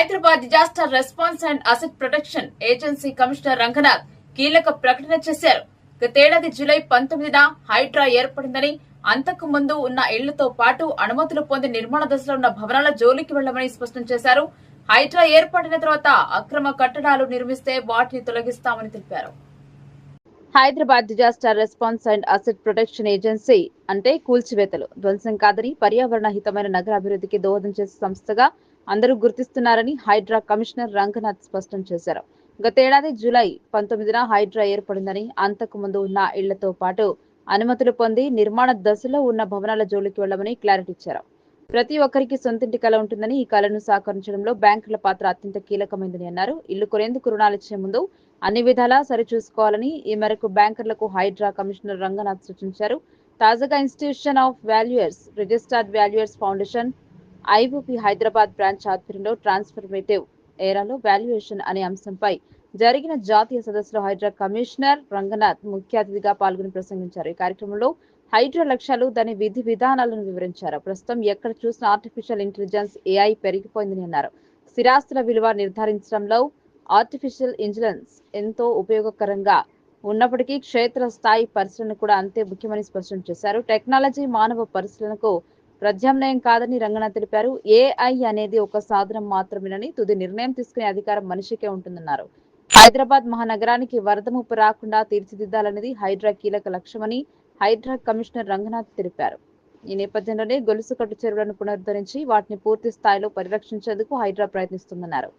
Hyderabad disaster response and asset protection agency commissioner Ranganath కీలక ప్రకటన చేశారు. గతేడాది జూలై పంతొమ్మిదిన హైడ్రా ఏర్పడిందని అంతకు ముందు ఉన్న ఇళ్ళతో పాటు అనుమతులు పొంది నిర్మాణ దశలో ఉన్న భవనాల జోలికి వెళ్ళమని స్పష్టం చేశారు. హైడ్రా ఏర్పడిన తర్వాత అక్రమ కట్టడాలు నిర్మిస్తే వాటిని తొలగిస్తామని తెలిపారు. Hyderabad disaster response and asset protection agency అంటే కూల్చివేతలు. ధ్వంసం కాదని పర్యావరణ హితమైన నగర అభివృద్ధికి దోహదం చేసే సంస్థగా అందరూ గుర్తిస్తున్నారని హైడ్రా కమిషనర్ రంగనాథ్ స్పష్టం చేశారు. గతేడాది జూలై పంతొమ్మిదిన హైడ్రా ఏర్పడిందని అంతకు ముందు ఉన్న ఇళ్ళతో పాటు అనుమతులు పొంది నిర్మాణ దశలో ఉన్న భవనాల జోలికి వెళ్ళమని క్లారిటీ ఇచ్చారు. ప్రతి ఒక్కరికి సొంతింటి కళ ఉంటుందని ఈ కళను సహకరించడంలో బ్యాంకుల పాత్ర అత్యంత కీలకమైందని అన్నారు. ఇల్లు కొనేందుకు రుణాలు ఇచ్చే ముందు అన్ని విధాలా సరిచూసుకోవాలని ఈ మేరకు బ్యాంకర్లకు హైడ్రా కమిషనర్ రంగనాథ్ సూచించారు. తాజాగా institution of valuers registered valuers foundation IOP Hyderabad branch ఆధ్వర్యంలో ట్రాన్స్ఫర్మేటివ్ ఏరాలో వాల్యుయేషన్ అనే అంశంపై జరిగిన జాతీయ సదస్సులో హైడ్రా కమిషనర్ రంగనాథ్ ముఖ్య అతిథిగా పాల్గొని ప్రసంగించారు. ఈ కార్యక్రమంలో హైడ్రా లక్ష్యాలు దాని విధి విధానాలను వివరించారు. ప్రస్తుతం ఎక్కడ చూసిన ఆర్టిఫిషియల్ ఇంటెలిజెన్స్ ఏఐ పెరిగిపోయిందని అన్నారు. స్థిరాస్తుల విలువ నిర్ధారించడంలో ఆర్టిఫిషియల్ ఇంటెలిజెన్స్ ఎంతో ఉపయోగకరంగా ఉన్నప్పటికీ క్షేత్ర స్థాయి పరిశీలన కూడా అంతే ముఖ్యమని స్పష్టం చేశారు. టెక్నాలజీ మానవ పరిశీలనకు ప్రత్యామ్నాయం కాదని రంగనాథ్ తెలిపారు. ఏఐ అనేది ఒక సాధనం మాత్రమేనని తుది నిర్ణయం తీసుకునే అధికారం మనిషికే ఉంటుందన్నారు. హైదరాబాద్ మహానగరానికి వరద ముప్పు రాకుండా తీర్చిదిద్దాలనేది హైడ్రా కీలక లక్ష్యమని హైడ్రా కమిషనర్ రంగనాథ్ తెలిపారు. ఈ నేపథ్యంలోనే గొలుసు కట్టు చెరువులను పునరుద్ధరించి వాటిని పూర్తి స్థాయిలో పరిరక్షించేందుకు హైడ్రా ప్రయత్నిస్తుందన్నారు.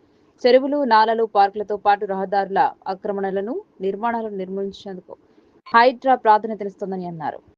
చెరువులు నాలలు పార్కులతో పాటు రహదారుల ఆక్రమణలను నిర్మాణాలను నిర్మించేందుకు హైడ్రా ప్రాధాన్యతనిస్తోందని అన్నారు.